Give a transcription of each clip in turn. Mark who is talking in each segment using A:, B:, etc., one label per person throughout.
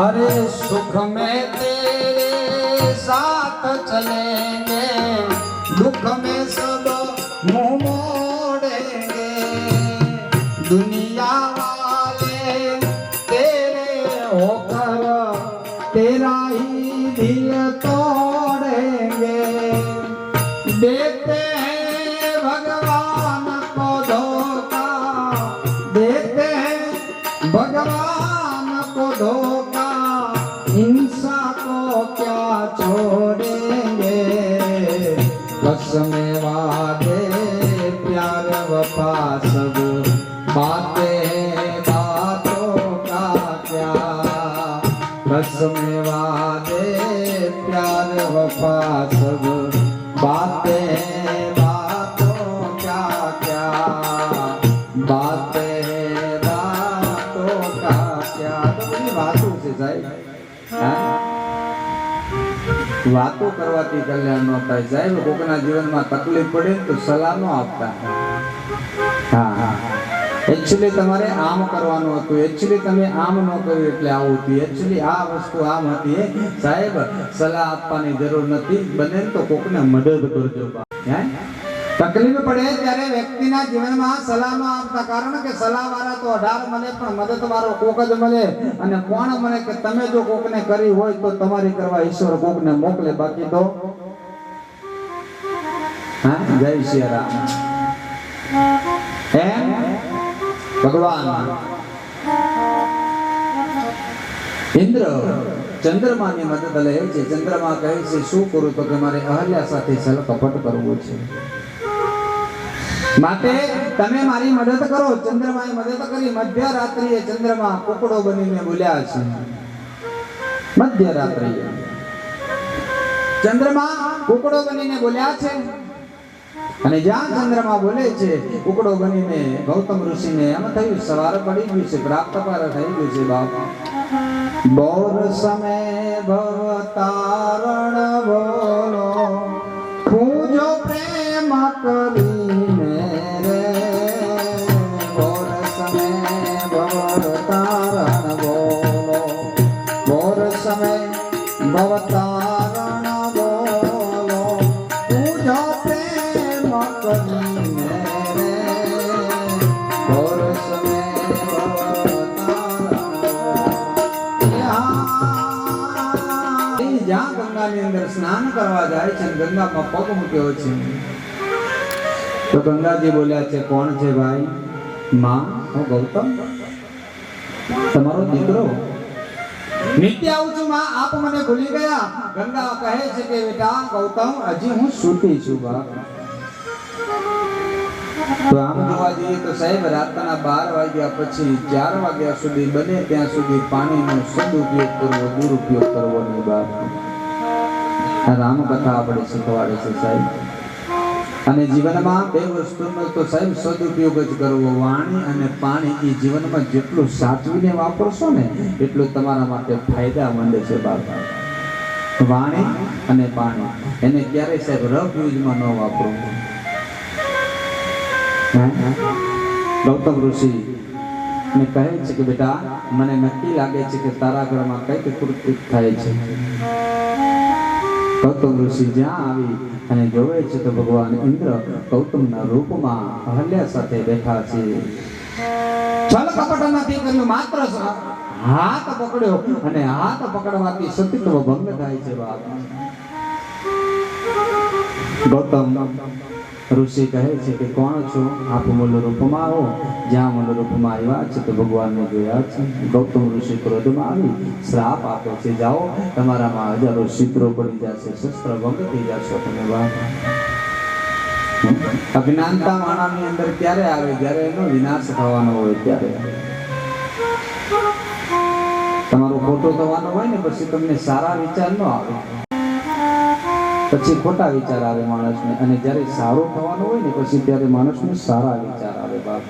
A: अरे सुख में तेरे साथ चलेंगे दुख में सब मुंह मोड़ेंगे दुनिया बस में वादे प्यार वफा सब बातें बातों क्या क्या बातें बातों का क्या તો બધી વાતો છે સાહેબ હા? વાતો કરવાથી કલ્યાણ ન થાય સાહેબ કોકના જીવનમાં તકલીફ પડે ને તો સલાહ ન આપતા હા હા એકચ્યુઅલી તમારે આમ કરવાનું હતું. એકચ્યુઅલી તમે આમ ન કર્યું એટલે આવું હતું. એકચ્યુઅલી આ વસ્તુ આમ હતી. સાહેબ, સલાહ આપવાની જરૂર નથી. બને તો કોકને મદદ કરજો હે? તકલીફ પડે ત્યારે વ્યક્તિના જીવનમાં સલાહ ન આપતા કારણ કે સલાહ વાળા તો અઢાર મળે પણ મદદ વાળો કોક જ મળે. અને કોણ મળે કે તમે જો કોકને કરી હોય તો તમારી કરવા ઈશ્વર કોકને મોકલે. બાકી તો? હા? જય શ્રી રામ. એમ? ભગવાન. ઇન્દ્ર ચંદ્રમાની મદદ લે છે. ચંદ્રમા કહે છે, શું કરું તો કે મારે અહલ્યા સાથે છલ કપટ કરવું છે? માટે તમે મારી મદદ કરો. ચંદ્રમાએ મદદ કરી. મધ્યરાત્રિએ ચંદ્રમા કુકડો બનીને બોલ્યા છે. મધ્યરાત્રિએ. ચંદ્રમા કુકડો બનીને બોલ્યા છે. અને જ્યાં ચંદ્રમા બોલે છે, ઉકડો બનીને ગૌતમ ઋષિને, એમ થયું, સવાર પડી ગયું છે, પ્રાપ્ત પર થઈ ગયું છે, બાપ. બોર સમય ભવતારણ બોલો જ્યાં ગંગાની અંદર સ્નાન કરવા જાય છે ગંગામાં પગ મૂક્યો છે. તો ગંગાજી બોલ્યા છે, કોણ છે ભાઈ? માં? હું ગૌતમ? તમારો દીકરો? નિત્ય આવું છું, માં. આપ મને ભૂલી ગયા. ગંગા કહે છે કે, બેટા, ગૌતમ, હજી હું સૂતી છું, બાપ. તો આમ જોવા જઈએ તો સાહેબ, રાતના બાર વાગ્યા પછી ચાર વાગ્યા સુધી બને ત્યાં સુધી પાણીનો સદુપયોગ કરવો દુરુપયોગ કરવો નહીં બાપ રામકથા આપણે શીખવાડે છે સાહેબ. અને જીવનમાં બે વસ્તુનો તો સાહેબ સદુપયોગ જ કરવો, વાણી અને પાણી એ જીવનમાં જેટલું સાચવીને વાપરશો ને, એટલું તમારા માટે ફાયદામંદ છે બાપ. વાણી અને પાણી, એને ક્યારેય સાહેબ રફ યુઝમાં ન વાપરો. હે? ગૌતમ ઋષિ ને કહે છે કે બેટા, મને નક્કી લાગે છે કે તારા ઘરમાં કંઈક કૃત્ય થાય છે. ગૌતમ ઋષિ જ્યાં આવી અને જોવે છે તો ભગવાન ઇન્દ્ર ગૌતમના રૂપમાં અહલ્યા સાથે બેઠા છે. છલ કપટ નથી કર્યું માત્ર હાથ પકડ્યો અને હાથ પકડવાથી સતીત્વ ભંગ થાય છે બાપ. ગૌતમ ઋષિ કહે છે કે કોણ છો? આપ મૂળ રૂપમાં આવો જ્યાં મૂળ રૂપમાં આવ્યા છે તો ભગવાનને જોયા છે. ગૌતમ ઋષિ ક્રોધમાં આવી. શ્રાપ આપે છે. જાઓ તમારામાં હજારો શિત્રો પડી જશે શસ્ત્ર ભંગ થઈ જશો. તમે વાત અજ્ઞાનતા માણસની અંદર ક્યારે આવે? જ્યારે એનો વિનાશ થવાનો હોય ત્યારે. તમારો ખોટો થવાનો હોય ને પછી તમને સારા વિચાર ન આવે. પછી ખોટા વિચાર આવે માણસને. અને જ્યારે સારો થવાનો હોય ને, પછી ત્યારે માણસને સારા વિચાર આવે બાપ.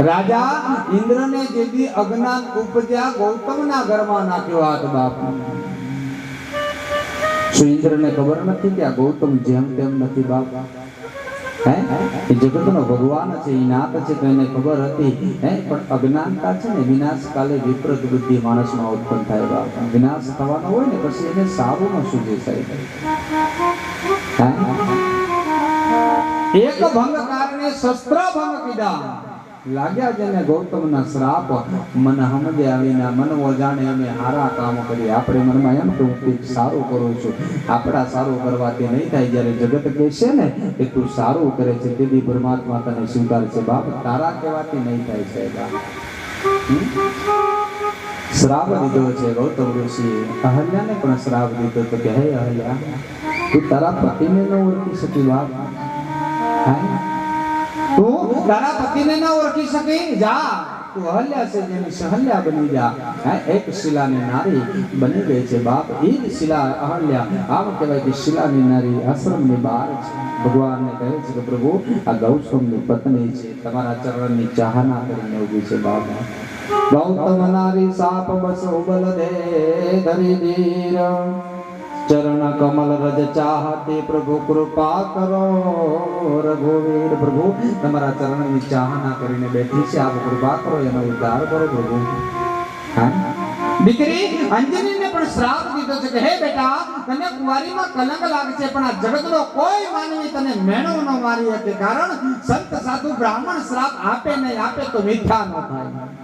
A: રાજા ઇન્દ્રને જેથી અજ્ઞાન ઉપજ્યા ગૌતમના ઘરમાં નાખ્યો હાથ બાપ. શું ઇન્દ્રને ખબર નથી કે આ ગૌતમ જેમ તેમ નથી બાપ? હે? એ ભગવાન છે એ નાથ છે, તો એને ખબર હતી, હે? પણ અજ્ઞાનતા છે ને વિનાશ કાલે વિપરીત બુદ્ધિ માણસમાં ઉત્પન્ન થાય વિનાશ થવાનો હોય ને, પછી એને સારું સુધી સાહેબ એક ભંગ કારણે શસ્ત્ર ભંગ કીધા લાગ્યા જેને ગૌતમના શ્રાપ મન સમજે આવીના મન જાણે અમે હારા કામ કરીએ. આપણે મનમાં એમ કે કંઈક સારું કરું છું. આપણા સારું કરવાથી નહીં થાય જ્યારે જગત કહે છે ને કે તું સારું કરે છે તેથી પરમાત્મા તને સ્વીકાર છે બાપ, તારા કહેવાથી નહીં થાય છે? શ્રાપ દીધો છે ગૌતમ ઋષિ અહલ્યાને પણ શ્રાપ દીધો તો કે, હે અહલ્યા, તું તારા પતિને ન ઓળખી શકી બાપ. હે? તું તારા પતિને ના ઓળખી શકે? જા, તું અહલ્યા છે, જેની સહલ્યા બની જા. હે, એક શિલાની નારી બની ગઈ છે, બાપ. એ જ શિલા અહલ્યા. આમ કહેવાય કે શિલાની નારી આશ્રમની બહાર છે. ભગવાનને કહે છે કે, પ્રભુ, આ ગૌતમની પત્ની છે. તમારા ચરણની ચાહના કરીને ઊભી છે, બાપ. ગૌતમ નારી સાપ બસ ઉબલ દે, ધરી ધીર કમલ રજ ચાહતે પ્રભુ કૃપા કરો. રઘુવીર પ્રભુ, તમારા ચરણની ચાહના કરીને બેઠી છે. આપ કૃપા કરો, એનો ઉદ્ધાર કરો પ્રભુ? દીકરી અંજનીને પણ શ્રાપ દીધો છે કે, હે બેટા, તને કુંવારીમાં કલંક લાગશે પણ આ જગતનો કોઈ માનવી તને મેણો ન મારી શકે, કારણ સંત સાધુ બ્રાહ્મણ શ્રાપ આપે નહીં, આપે તો મિથ્યા ન થાય.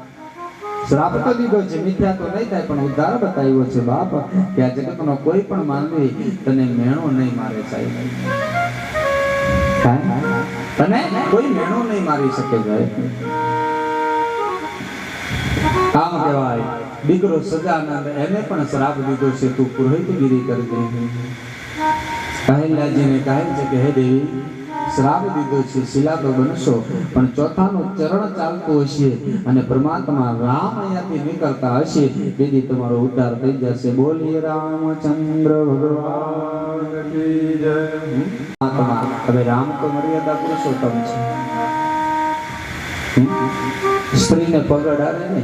A: શ્રાપ તો દીધો છે. મિથ્યા તો નહીં થાય, પણ ઉદ્ધાર બતાવ્યો છે બાપ, કે આ જગતનો કોઈ પણ માનવી તને મેણો નહીં મારે સાહેબ. તને કોઈ મેણો નહીં મારી શકે સાહેબ. આમ કહેવાય, દીકરો સજાનંદ એને પણ શ્રાપ દીધો છે, તું પુરોહિતગીરી કરજે કહેલાજીને કહે છે કે, હે દેવી શ્રાપ દીધો છે શિલા બનશો. પણ ચોથાનું ચરણ ચાલતું હશે અને પરમાત્મા રામ અહીંયાથી નીકળતા હશે. તેથી તમારો ઉદ્ધાર થઈ જશે. બોલીએ રામચંદ્ર ભગવાન હવે રામ તો મર્યાદા પુરુષોત્તમ છે. સ્ત્રીને પગ અડાડે ને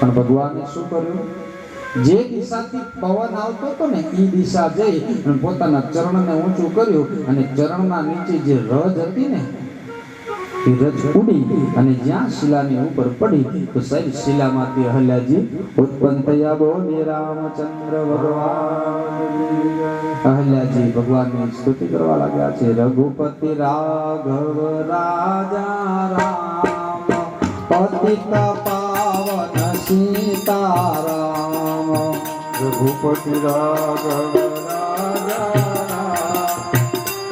A: પણ ભગવાને શું કર્યું? જે દિશાથી પવન આવતો હતો ને એ દિશા જઈ અને પોતાના ચરણને ઊંચું કર્યું અને ચરણના નીચે જે રજ હતી ને, એ રજ ઉડી અને જ્યાં શિલાની ઉપર પડી, તો સાહેબ શિલામાંથી અહલ્યાજી, ઉત્પન્ન થયા બોલે રામચંદ્ર ભગવાન અહલ્યાજી ભગવાનની સ્તુતિ કરવા લાગ્યા છે, રઘુપતિ રાઘવ રાજા રામ, પતિત પાવન સીતારામ.
B: રઘુપતિ રાઘવ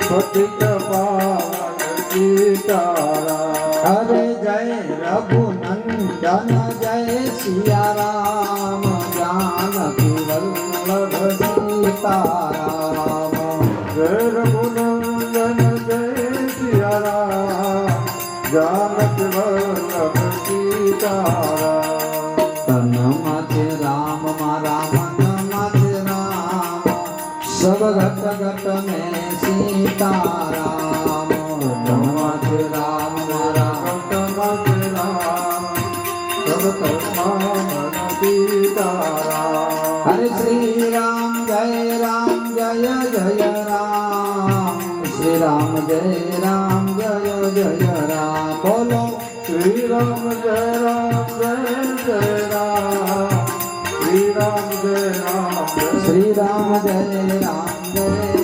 B: પતિત પાવન સીતારામ
A: અરે જય રઘુનંદન જય સિયારામ જાનકી વલ્લભ સીતારામ
B: જય રઘુનંદન જય સિયારામ જાનકી વલ્લભ સીતારામ
A: તનમાં છે મેં સીતારામ તનમાં છે રામ મારા
B: ભક્તમાં છે રામ સબ કર્મમાં સીતારામ
A: હરે શ્રી રામ જય રામ જય જય રામ શ્રી રામ જય રામ જય જય રામ બોલો
B: શ્રી રામ જય રામ જય જય રામ શ્રી રામ જય રામ જય
A: શ્રી રામ જય રામ જય.